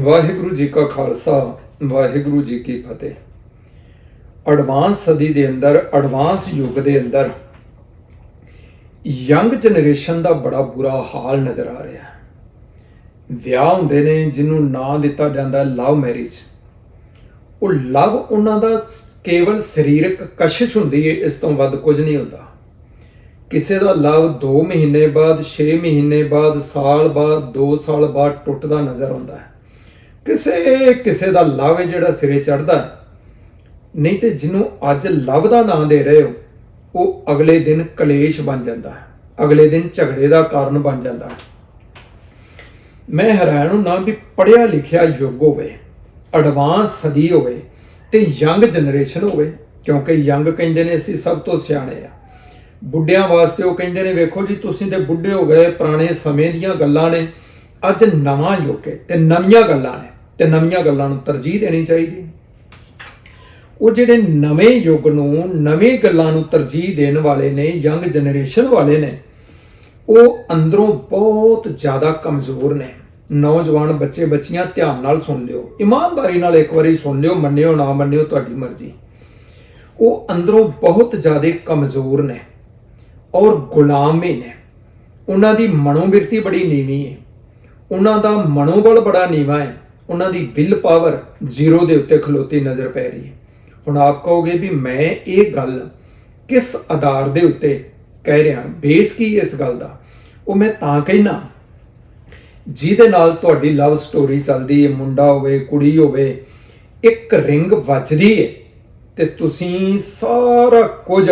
ਵਾਹਿਗੁਰੂ ਜੀ ਕਾ ਖਾਲਸਾ, ਵਾਹਿਗੁਰੂ ਜੀ ਕੀ ਫਤਿਹ। ਐਡਵਾਂਸ ਸਦੀ ਦੇ ਅੰਦਰ ਐਡਵਾਂਸ ਯੁੱਗ ਦੇ ਅੰਦਰ ਯੰਗ ਜਨਰੇਸ਼ਨ ਦਾ ਬੜਾ ਬੁਰਾ ਹਾਲ ਨਜ਼ਰ ਆ ਰਿਹਾ ਹੈ। ਵਿਆਹ ਹੁੰਦੇ ਨੇ, ਜਿਹਨੂੰ ਨਾਂ ਦਿੱਤਾ ਜਾਂਦਾ ਲਵ ਮੈਰਿਜ। ਉਹ ਲਵ ਉਹਨਾਂ ਦਾ ਕੇਵਲ ਸਰੀਰਕ ਕਸ਼ਿਸ਼ ਹੁੰਦੀ ਹੈ ਇਸ ਤੋਂ ਵੱਧ ਕੁਝ ਨਹੀਂ ਹੁੰਦਾ। ਕਿਸੇ ਦਾ ਲਵ 2 ਮਹੀਨੇ ਬਾਅਦ 6 ਮਹੀਨੇ ਬਾਅਦ, ਸਾਲ ਬਾਅਦ 2 ਸਾਲ ਬਾਅਦ ਟੁੱਟਦਾ ਨਜ਼ਰ ਆਉਂਦਾ ਹੈ। ਕਿਸੇ ਕਿਸੇ ਦਾ ਲਵ ਜਿਹੜਾ ਸਿਰੇ ਚੜਦਾ ਨਹੀਂ ਤੇ ਜਿਹਨੂੰ ਅੱਜ ਲਵ ਦਾ ਨਾਂ ਦੇ ਰਹੇ ਹੋ, ਉਹ ਅਗਲੇ ਦਿਨ ਕਲੇਸ਼ ਬਣ ਜਾਂਦਾ ਹੈ। ਅਗਲੇ ਦਿਨ ਝਗੜੇ ਦਾ ਕਾਰਨ ਬਣ ਜਾਂਦਾ ਹੈ। ਮੈਂ ਹੈਰਾਨ ਹੁੰਨਾ ਵੀ ਪੜਿਆ ਲਿਖਿਆ ਯੁੱਗ ਹੋਵੇ ਐਡਵਾਂਸ ਸਦੀ ਹੋਵੇ ਤੇ ਯੰਗ ਜਨਰੇਸ਼ਨ ਹੋਵੇ, ਕਿਉਂਕਿ ਯੰਗ ਕਹਿੰਦੇ ਨੇ ਅਸੀਂ ਸਭ ਤੋਂ ਸਿਆਣੇ ਆ। ਬੁੱਢਿਆਂ ਵਾਸਤੇ ਉਹ ਕਹਿੰਦੇ ਨੇ, ਵੇਖੋ ਜੀ, ਤੁਸੀਂ ਤੇ ਬੁੱਢੇ ਹੋ ਗਏ, ਪੁਰਾਣੇ ਸਮੇਂ ਦੀਆਂ ਗੱਲਾਂ ਨੇ, ਅੱਜ ਨਵਾਂ ਯੁੱਗ ਹੈ ਤੇ ਨਵੀਆਂ ਗੱਲਾਂ ਨੇ। ਤੇ ਨਵੀਆਂ ਗੱਲਾਂ ਨੂੰ ਤਰਜੀਹ ਦੇਣੀ ਚਾਹੀਦੀ ਉਹ ਜਿਹੜੇ ਨਵੇਂ ਯੁੱਗ ਨੂੰ, ਨਵੇਂ ਗੱਲਾਂ ਨੂੰ ਤਰਜੀਹ ਦੇਣ ਵਾਲੇ ਨੇ, ਯੰਗ ਜਨਰੇਸ਼ਨ ਵਾਲੇ ਨੇ, ਉਹ ਅੰਦਰੋਂ ਬਹੁਤ ਜ਼ਿਆਦਾ ਕਮਜ਼ੋਰ ਨੇ। ਨੌਜਵਾਨ ਬੱਚੇ ਬੱਚੀਆਂ ਧਿਆਨ ਨਾਲ ਸੁਣ ਲਿਓ। ਇਮਾਨਦਾਰੀ ਨਾਲ ਇੱਕ ਵਾਰੀ ਸੁਣ ਲਿਓ, ਮੰਨਿਓ ਨਾ ਮੰਨਿਓ ਤੁਹਾਡੀ ਮਰਜ਼ੀ। ਉਹ ਅੰਦਰੋਂ ਬਹੁਤ ਜ਼ਿਆਦਾ ਕਮਜ਼ੋਰ ਨੇ ਔਰ ਗੁਲਾਮ ਵੀ ਨੇ। ਉਹਨਾਂ ਦੀ ਮਨੋਬਿਰਤੀ ਬੜੀ ਨੀਵੀਂ ਹੈ। ਉਹਨਾਂ ਦਾ ਮਨੋਬਲ ਬੜਾ ਨੀਵਾਂ ਹੈ। ਉਹਨਾਂ ਦੀ ਵਿਲ ਪਾਵਰ ਜ਼ੀਰੋ ਦੇ ਉੱਤੇ ਖਲੋਤੀ ਨਜ਼ਰ ਪੈ ਰਹੀ ਹੈ। ਹੁਣ ਆਪ ਕਹੋਗੇ ਵੀ ਮੈਂ ਇਹ ਗੱਲ ਕਿਸ ਆਧਾਰ ਦੇ ਉੱਤੇ ਕਹਿ ਰਿਹਾ? ਬੇਸ ਕੀ ਇਸ ਗੱਲ ਦਾ? ਉਹ ਮੈਂ ਤਾਂ ਕਹਿਣਾ, ਜਿਹਦੇ ਨਾਲ ਤੁਹਾਡੀ ਲਵ ਸਟੋਰੀ ਚੱਲਦੀ ਹੈ, ਮੁੰਡਾ ਹੋਵੇ, ਕੁੜੀ ਹੋਵੇ, ਇੱਕ ਰਿੰਗ ਵੱਜਦੀ ਹੈ ਤੇ ਤੁਸੀਂ ਸਾਰਾ ਕੁਝ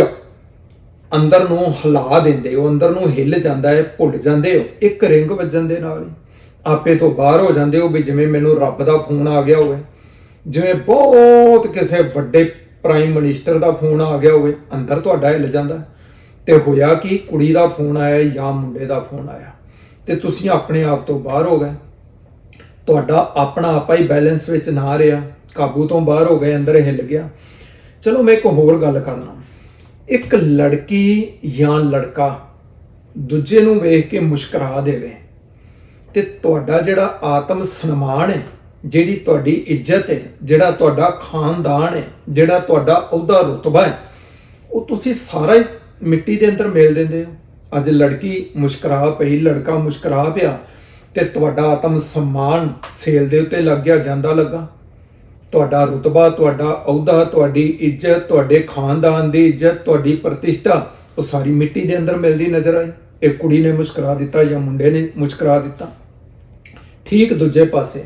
ਅੰਦਰ ਨੂੰ ਹਿਲਾ ਦਿੰਦੇ ਹੋ, ਅੰਦਰ ਨੂੰ ਹਿੱਲ ਜਾਂਦਾ ਹੈ, ਭੁੱਲ ਜਾਂਦੇ ਹੋ, ਇੱਕ ਰਿੰਗ ਵੱਜਣ ਦੇ ਨਾਲ ਹੀ। ਆਪੇ ਤੋਂ ਬਾਹਰ ਹੋ ਜਾਂਦੇ ਹੋ ਵੀ ਜਿਵੇਂ ਮੈਨੂੰ ਰੱਬ ਦਾ ਫੋਨ ਆ ਗਿਆ ਹੋਵੇ, ਜਿਵੇਂ ਬਹੁਤ ਕਿਸੇ ਵੱਡੇ ਪ੍ਰਾਈਮ ਮਿਨਿਸਟਰ ਦਾ ਫੋਨ ਆ ਗਿਆ ਹੋਵੇ, ਅੰਦਰ ਤੁਹਾਡਾ ਹਿੱਲ ਜਾਂਦਾ। ਤੇ ਹੋਇਆ ਕਿ, ਕੁੜੀ ਦਾ ਫੋਨ ਆਇਆ ਜਾਂ ਮੁੰਡੇ ਦਾ ਫੋਨ ਆਇਆ? ਤੇ ਤੁਸੀਂ ਆਪਣੇ ਆਪ ਤੋਂ ਬਾਹਰ ਹੋ ਗਏ। ਤੁਹਾਡਾ ਆਪਣਾ ਆਪਾ ਹੀ ਬੈਲੈਂਸ ਵਿੱਚ ਨਾ ਰਿਹਾ, ਕਾਬੂ ਤੋਂ ਬਾਹਰ ਹੋ ਗਏ, ਅੰਦਰ ਹਿੱਲ ਗਿਆ। ਚਲੋ ਮੈਂ ਇੱਕ ਹੋਰ ਗੱਲ ਕਰਨਾ ਇੱਕ ਲੜਕੀ ਜਾਂ ਲੜਕਾ ਦੂਜੇ ਨੂੰ ਵੇਖ ਕੇ ਮੁਸਕਰਾ ਦੇਵੇ। ਤੇ ਤੁਹਾਡਾ ਜਿਹੜਾ ਆਤਮ ਸਨਮਾਨ ਹੈ, ਜਿਹੜੀ ਤੁਹਾਡੀ ਇੱਜ਼ਤ ਹੈ, ਜਿਹੜਾ ਤੁਹਾਡਾ ਖਾਨਦਾਨ ਹੈ, ਜਿਹੜਾ ਤੁਹਾਡਾ ਅਹੁਦਾ ਰੁਤਬਾ ਹੈ, ਉਹ ਤੁਸੀਂ ਸਾਰਾ ਹੀ ਮਿੱਟੀ ਦੇ ਅੰਦਰ ਮੇਲ ਦਿੰਦੇ ਹੋ। ਅੱਜ ਲੜਕੀ ਮੁਸਕਰਾ ਪਈ, ਲੜਕਾ ਮੁਸਕਰਾ ਪਿਆ ਤੇ ਤੁਹਾਡਾ ਆਤਮ ਸਨਮਾਨ ਸੇਲ ਦੇ ਉੱਤੇ ਲੱਗ ਗਿਆ, ਜਾਂਦਾ ਲੱਗਾ। ਤੁਹਾਡਾ ਰੁਤਬਾ, ਤੁਹਾਡਾ ਅਹੁਦਾ, ਤੁਹਾਡੀ ਇੱਜ਼ਤ, ਤੁਹਾਡੇ ਖਾਨਦਾਨ ਦੀ ਇੱਜ਼ਤ, ਤੁਹਾਡੀ ਪ੍ਰਤਿਸ਼ਠਾ, ਉਹ ਸਾਰੀ ਮਿੱਟੀ ਦੇ ਅੰਦਰ ਮਿਲਦੀ ਨਜ਼ਰ ਆਈ। ਇਹ ਕੁੜੀ ਨੇ ਮੁਸਕਰਾ ਦਿੱਤਾ ਜਾਂ ਮੁੰਡੇ ਨੇ ਮੁਸਕਰਾ ਦਿੱਤਾ? ਠੀਕ ਦੂਜੇ ਪਾਸੇ।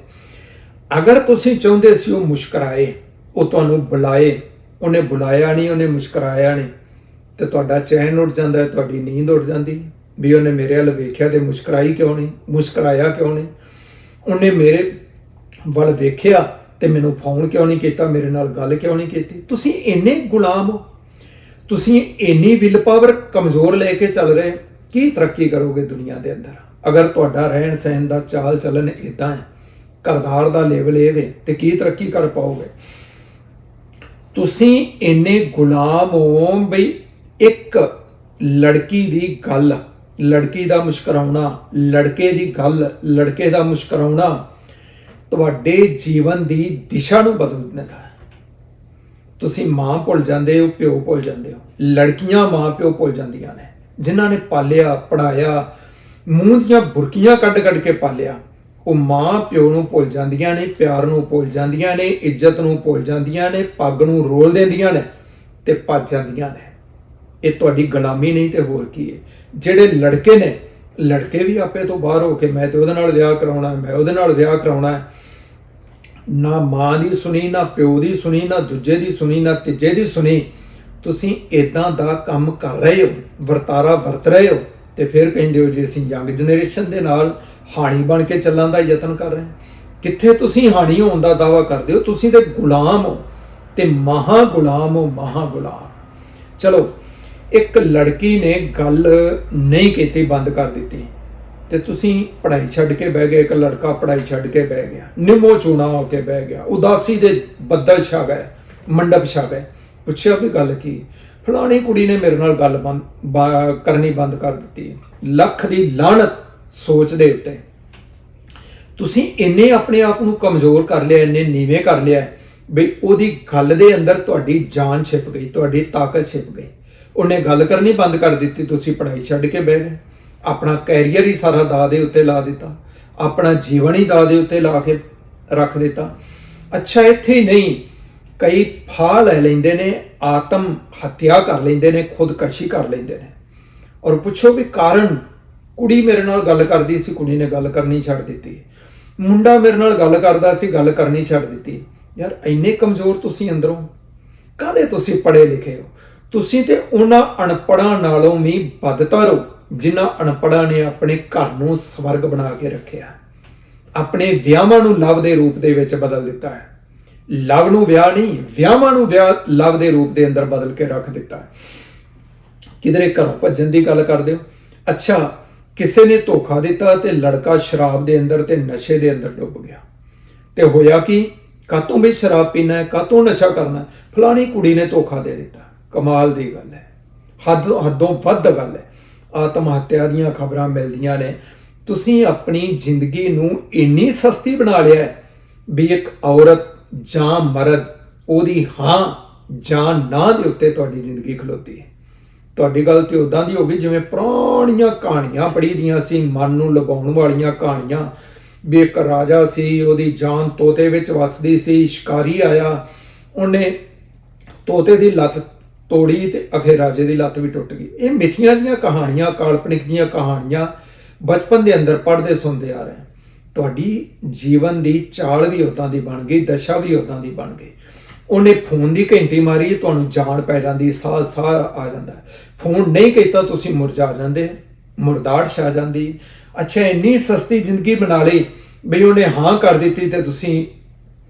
ਅਗਰ ਤੁਸੀਂ ਚਾਹੁੰਦੇ ਸੀ ਉਹ ਮੁਸਕਰਾਏ, ਉਹ ਤੁਹਾਨੂੰ ਬੁਲਾਏ, ਉਹਨੇ ਬੁਲਾਇਆ ਨਹੀਂ, ਉਹਨੇ ਮੁਸਕਰਾਇਆ ਨਹੀਂ, ਤੇ ਤੁਹਾਡਾ ਚੈਨ ਉੱਡ ਜਾਂਦਾ ਹੈ, ਤੁਹਾਡੀ ਨੀਂਦ ਉੱਡ ਜਾਂਦੀ ਵੀ ਉਹਨੇ ਮੇਰੇ ਵੱਲ ਵੇਖਿਆ ਤੇ ਮੁਸਕਰਾਈ ਕਿਉਂ ਨਹੀਂ, ਮੁਸਕਰਾਇਆ ਕਿਉਂ ਨਹੀਂ? ਉਹਨੇ ਮੇਰੇ ਵੱਲ ਵੇਖਿਆ ਤੇ ਮੈਨੂੰ ਫੋਨ ਕਿਉਂ ਨਹੀਂ ਕੀਤਾ, ਮੇਰੇ ਨਾਲ ਗੱਲ ਕਿਉਂ ਨਹੀਂ ਕੀਤੀ? ਤੁਸੀਂ ਇੰਨੇ ਗੁਲਾਮ ਹੋ। ਤੁਸੀਂ ਇੰਨੀ ਵਿਲ ਪਾਵਰ ਕਮਜ਼ੋਰ ਲੈ ਕੇ ਚੱਲ ਰਹੇ ਕੀ ਤਰੱਕੀ ਕਰੋਗੇ ਦੁਨੀਆ ਦੇ ਅੰਦਰ? ਅਗਰ ਤੁਹਾਡਾ ਰਹਿਣ ਸਹਿਣ ਦਾ ਚਾਲ ਚੱਲਣ ਇਦਾਂ ਹੈ ਕਰਦਾਰ ਦਾ ਲੈਵਲ ਇਹ ਵੇ ਤੇ ਕੀ ਤਰੱਕੀ ਕਰ ਪਾਓਗੇ? ਤੁਸੀਂ ਇੰਨੇ ਗੁਲਾਮ ਹੋ ਬਈ ਇੱਕ ਲੜਕੀ ਦੀ ਗੱਲ, ਲੜਕੀ ਦਾ ਮੁਸਕਰਾਉਣਾ, ਲੜਕੇ ਦੀ ਗੱਲ, ਲੜਕੇ ਦਾ ਮੁਸਕਰਾਉਣਾ ਤੁਹਾਡੇ ਜੀਵਨ ਦੀ ਦਿਸ਼ਾ ਨੂੰ ਬਦਲ ਦਿੰਦਾ ਹੈ। ਤੁਸੀਂ ਮਾਂ ਭੁੱਲ ਜਾਂਦੇ ਹੋ, ਪਿਓ ਭੁੱਲ ਜਾਂਦੇ ਹੋ। ਲੜਕੀਆਂ ਮਾਂ ਪਿਓ ਭੁੱਲ ਜਾਂਦੀਆਂ ਨੇ, ਜਿਨ੍ਹਾਂ ਨੇ ਪਾਲਿਆ ਪੜਾਇਆ ਮੂੰਹ ਦੀਆਂ ਬੁਰਕੀਆਂ ਕੱਢ-ਕੱਢ ਕੇ ਪਾਲਿਆ। ਉਹ ਮਾਂ ਪਿਓ ਨੂੰ ਭੁੱਲ ਜਾਂਦੀਆਂ ਨੇ, ਪਿਆਰ ਨੂੰ ਭੁੱਲ ਜਾਂਦੀਆਂ ਨੇ, ਇੱਜ਼ਤ ਨੂੰ ਭੁੱਲ ਜਾਂਦੀਆਂ ਨੇ, ਪੱਗ ਨੂੰ ਰੋਲ ਦਿੰਦੀਆਂ ਨੇ ਤੇ ਭੱਜ ਜਾਂਦੀਆਂ ਨੇ। ਇਹ ਤੁਹਾਡੀ ਗੁਲਾਮੀ ਨਹੀਂ ਤੇ ਹੋਰ ਕੀ ਹੈ। ਜਿਹੜੇ ਲੜਕੇ ਨੇ, ਲੜਕੇ ਵੀ ਆਪੇ ਤੋਂ ਬਾਹਰ ਹੋ ਕੇ ਮੈਂ ਤੇ ਉਹਦੇ ਨਾਲ ਵਿਆਹ ਕਰਾਉਣਾ, ਮੈਂ ਉਹਦੇ ਨਾਲ ਵਿਆਹ ਕਰਾਉਣਾ ਨਾ ਮਾਂ ਦੀ ਸੁਣੀ, ਨਾ ਪਿਓ ਦੀ ਸੁਣੀ, ਨਾ ਦੂਜੇ ਦੀ ਸੁਣੀ, ਨਾ ਤੀਜੇ ਦੀ ਸੁਣੀ। ਤੁਸੀਂ ਇਦਾਂ ਦਾ ਕੰਮ ਕਰ ਰਹੇ ਹੋ, ਵਰਤਾਰਾ ਵਰਤ ਰਹੇ ਹੋ। ਤੇ ਫਿਰ ਕਹਿੰਦੇ ਹੋ ਜੀ ਅਸੀਂ ਯੰਗ ਜਨਰੇਸ਼ਨ ਦੇ ਨਾਲ ਹਾਣੀ ਬਣ ਕੇ ਚੱਲਣ ਦਾ ਯਤਨ ਕਰ ਰਹੇ ਕਿੱਥੇ ਤੁਸੀਂ ਹਾਣੀ ਹੋਣ ਦਾ ਦਾਵਾ ਕਰਦੇ ਹੋ? ਤੁਸੀਂ ਤੇ ਗੁਲਾਮ ਹੋ ਤੇ ਮਹਾ ਗੁਲਾਮ ਹੋ ਮਹਾ ਗੁਲਾਮ ਚਲੋ, ਇੱਕ ਲੜਕੀ ਨੇ ਗੱਲ ਨਹੀਂ ਕੀਤੀ, ਬੰਦ ਕਰ ਦਿੱਤੀ। ਤੇ ਤੁਸੀਂ ਪੜ੍ਹਾਈ ਛੱਡ ਕੇ ਬਹਿ ਗਏ, ਇੱਕ ਲੜਕਾ ਪੜ੍ਹਾਈ ਛੱਡ ਕੇ ਬਹਿ ਗਿਆ। ਨਿਮੋ ਚੂਣਾ ਹੋ ਕੇ ਬਹਿ ਗਿਆ। ਉਦਾਸੀ ਦੇ ਬੱਦਲ ਛਾ ਗਏ, ਮੰਡਪ ਛਾ ਗਏ। ਪੁੱਛਿਆ ਵੀ ਗੱਲ ਕੀ? ਫਲਾਣੀ ਕੁੜੀ ਨੇ ਮੇਰੇ ਨਾਲ ਗੱਲ ਬੰਦ, ਬਾ- ਕਰਨੀ ਬੰਦ ਕਰ ਦਿੱਤੀ। ਲੱਖ ਦੀ ਲਾਹਨਤ ਸੋਚ ਦੇ ਉੱਤੇ। ਤੁਸੀਂ ਇੰਨੇ ਆਪਣੇ ਆਪ ਨੂੰ ਕਮਜ਼ੋਰ ਕਰ ਲਿਆ, ਇੰਨੇ ਨੀਵੇਂ ਕਰ ਲਿਆ ਵੀ ਉਹਦੀ ਗੱਲ ਦੇ ਅੰਦਰ ਤੁਹਾਡੀ ਜਾਨ ਛਿਪ ਗਈ, ਤੁਹਾਡੀ ਤਾਕਤ ਛਿਪ ਗਈ। ਉਹਨੇ ਗੱਲ ਕਰਨੀ ਬੰਦ ਕਰ ਦਿੱਤੀ, ਤੁਸੀਂ ਪੜ੍ਹਾਈ ਛੱਡ ਕੇ ਬਹਿ ਗਏ। ਆਪਣਾ ਕੈਰੀਅਰ ਹੀ ਸਾਰਾ ਦਾ ਦੇ ਉੱਤੇ ਲਾ ਦਿੱਤਾ। ਆਪਣਾ ਜੀਵਨ ਹੀ ਦਾ ਦੇ ਉੱਤੇ ਲਾ ਕੇ ਰੱਖ ਦਿੱਤਾ। ਅੱਛਾ, ਇੱਥੇ ਹੀ ਨਹੀਂ। ਕਈ ਫਾਹ ਲੈ ਲੈਂਦੇ ਨੇ, ਆਤਮ ਹੱਤਿਆ ਕਰ ਲੈਂਦੇ ਨੇ, ਖੁਦਕਸ਼ੀ ਕਰ ਲੈਂਦੇ ਨੇ। ਔਰ ਪੁੱਛੋ ਵੀ ਕਾਰਨ, ਕੁੜੀ ਮੇਰੇ ਨਾਲ ਗੱਲ ਕਰਦੀ ਸੀ, ਕੁੜੀ ਨੇ ਗੱਲ ਕਰਨੀ ਛੱਡ ਦਿੱਤੀ। ਮੁੰਡਾ ਮੇਰੇ ਨਾਲ ਗੱਲ ਕਰਦਾ ਸੀ, ਗੱਲ ਕਰਨੀ ਛੱਡ ਦਿੱਤੀ। ਯਾਰ, ਇੰਨੇ ਕਮਜ਼ੋਰ ਤੁਸੀਂ ਅੰਦਰੋਂ। ਕਾਹਦੇ ਤੁਸੀਂ ਪੜ੍ਹੇ ਲਿਖੇ ਹੋ? ਤੁਸੀਂ ਤੇ ਉਹਨਾਂ ਅਨਪੜਾਂ ਨਾਲੋਂ ਵੀ ਬਦਤਰ ਹੋ, ਜਿਨ੍ਹਾਂ ਅਨਪੜਾਂ ਨੇ ਆਪਣੇ ਘਰ ਨੂੰ ਸਵਰਗ ਬਣਾ ਕੇ ਰੱਖਿਆ। ਆਪਣੇ ਵਿਆਹਾਂ ਨੂੰ ਲਵ ਦੇ ਰੂਪ ਦੇ ਵਿੱਚ ਬਦਲ ਦਿੱਤਾ ਹੈ। ਲਵ ਨੂੰ ਵਿਆਹ ਨਹੀਂ, ਵਿਆਹਾਂ ਨੂੰ ਵਿਆਹ ਲਵ ਦੇ ਰੂਪ ਦੇ ਅੰਦਰ ਬਦਲ ਕੇ ਰੱਖ ਦਿੱਤਾ ਹੈ। ਕਿਧਰੇ ਘਰੋਂ ਭੱਜਣ ਦੀ ਗੱਲ ਕਰਦੇ ਹੋ? ਅੱਛਾ, ਕਿਸੇ ਨੇ ਧੋਖਾ ਦਿੱਤਾ ਤੇ ਲੜਕਾ ਸ਼ਰਾਬ ਦੇ ਅੰਦਰ ਤੇ ਨਸ਼ੇ ਦੇ ਅੰਦਰ ਡੁੱਬ ਗਿਆ। ਤੇ ਹੋਇਆ ਕੀ? ਕਾਤੋਂ ਵੀ ਸ਼ਰਾਬ ਪੀਣਾ ਹੈ? ਕਾਤੋਂ ਨਸ਼ਾ ਕਰਨਾ ਫਲਾਣੀ ਕੁੜੀ ਨੇ ਧੋਖਾ ਦੇ ਦਿੱਤਾ। ਕਮਾਲ ਦੀ ਗੱਲ ਹੈ। ਹੱਦ, ਹੱਦੋਂ ਵੱਧ ਗੱਲ ਹੈ। ਆਤਮ ਹੱਤਿਆ ਦੀਆਂ ਖਬਰਾਂ ਮਿਲਦੀਆਂ ਨੇ। ਤੁਸੀਂ ਆਪਣੀ ਜ਼ਿੰਦਗੀ ਨੂੰ ਇੰਨੀ ਸਸਤੀ ਬਣਾ ਲਿਆ ਵੀ ਇੱਕ ਔਰਤ ਜਾਂ ਮਰਦ, ਉਹਦੀ ਹਾਂ ਜਾਂ ਨਾ ਦੇ ਉੱਤੇ ਤੁਹਾਡੀ ਜ਼ਿੰਦਗੀ ਖਲੋਤੀ ਹੈ। ਤੁਹਾਡੀ ਗੱਲ ਤੇ ਉਦਾਂ ਦੀ ਹੋ ਗਈ ਜਿਵੇਂ ਪੁਰਾਣੀਆਂ ਕਹਾਣੀਆਂ ਪੜ੍ਹੀ ਦੀਆਂ ਸੀ, ਮਨ ਨੂੰ ਲਗਾਉਣ ਵਾਲੀਆਂ ਕਹਾਣੀਆਂ। ਵੀ ਇੱਕ ਰਾਜਾ ਸੀ, ਉਹਦੀ ਜਾਨ ਤੋਤੇ ਵਿੱਚ ਵਸਦੀ ਸੀ, ਸ਼ਿਕਾਰੀ ਆਇਆ। ਉਹਨੇ ਤੋਤੇ ਦੀ ਲੱਤ ਤੋੜੀ ਤੇ ਅਖੇ ਰਾਜੇ ਦੀ ਲੱਤ ਵੀ ਟੁੱਟ ਗਈ। ਇਹ ਮਿਥੀਆਂ ਦੀਆਂ ਕਹਾਣੀਆਂ, ਕਾਲਪਨਿਕ ਦੀਆਂ ਕਹਾਣੀਆਂ ਬਚਪਨ ਦੇ ਅੰਦਰ ਪੜ੍ਹਦੇ ਸੁਣਦੇ ਆ ਰਹੇ ਤੁਹਾਡੀ ਜੀਵਨ ਦੀ ਚਾਲ ਵੀ ਉਦਾਂ ਦੀ ਬਣ ਗਈ, ਦਸ਼ਾ ਵੀ ਉਦਾਂ ਦੀ ਬਣ ਗਈ। ਉਹਨੇ ਫੋਨ ਦੀ ਘੰਟੀ ਮਾਰੀ, ਤੁਹਾਨੂੰ ਜਾਣ ਪੈ ਜਾਂਦੀ, ਸਾਹ ਸਾਹ ਆ ਜਾਂਦਾ। ਫੋਨ ਨਹੀਂ ਕੀਤਾ, ਤੁਸੀਂ ਮੁਰਝਾ ਜਾਂਦੇ, ਮੁਰਦਾੜ ਛਾ ਜਾਂਦੀ। ਅੱਛਾ, ਇੰਨੀ ਸਸਤੀ ਜ਼ਿੰਦਗੀ ਬਣਾ ਲਈ ਬਈ ਉਹਨੇ ਹਾਂ ਕਰ ਦਿੱਤੀ ਤੇ ਤੁਸੀਂ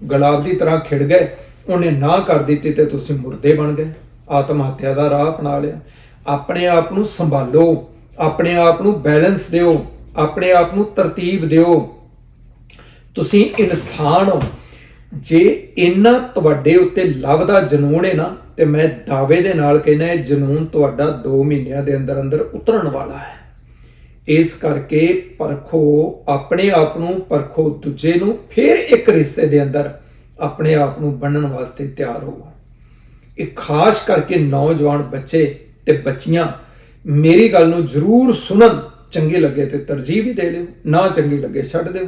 ਗੁਲਾਬ ਦੀ ਤਰ੍ਹਾਂ ਖਿੜ ਗਏ। ਉਹਨੇ ਨਾ ਕਰ ਦਿੱਤੀ ਤੇ ਤੁਸੀਂ ਮੁਰਦੇ ਬਣ ਗਏ। ਆਤਮ ਹੱਤਿਆ ਦਾ ਰਾਹ ਅਪਣਾ ਲਿਆ। ਆਪਣੇ ਆਪ ਨੂੰ ਸੰਭਾਲੋ, ਆਪਣੇ ਆਪ ਨੂੰ ਬੈਲੈਂਸ ਦਿਓ, ਆਪਣੇ ਆਪ ਨੂੰ ਤਰਤੀਬ ਦਿਓ। ਤੁਸੀਂ ਇਨਸਾਨ ਹੋ। ਜੇ ਇੰਨਾ ਤੁਹਾਡੇ ਉੱਤੇ ਲਵ ਦਾ ਜਨੂਨ ਹੈ ਨਾ, ਤੇ ਮੈਂ ਦਾਅਵੇ ਦੇ ਨਾਲ ਕਹਿੰਦਾ ਇਹ ਜਨੂਨ ਤੁਹਾਡਾ 2 ਮਹੀਨਿਆਂ ਦੇ ਅੰਦਰ ਅੰਦਰ ਉਤਰਨ ਵਾਲਾ ਹੈ। ਇਸ ਕਰਕੇ ਪਰਖੋ ਆਪਣੇ ਆਪ ਨੂੰ, ਪਰਖੋ ਦੂਜੇ ਨੂੰ, ਫਿਰ ਇੱਕ ਰਿਸ਼ਤੇ ਦੇ ਅੰਦਰ ਆਪਣੇ ਆਪ ਨੂੰ ਬੰਨਣ ਵਾਸਤੇ ਤਿਆਰ ਹੋਵੋ ਇਹ ਖਾਸ ਕਰਕੇ ਨੌਜਵਾਨ ਬੱਚੇ ਤੇ ਬੱਚੀਆਂ, ਮੇਰੀ ਗੱਲ ਨੂੰ ਜ਼ਰੂਰ ਸੁਣਨ। ਚੰਗੇ ਲੱਗੇ ਤੇ ਤਰਜੀਹ ਵੀ ਦੇ ਲਿਓ ਨਾ ਚੰਗੀ ਲੱਗੇ ਛੱਡ ਦਿਓ।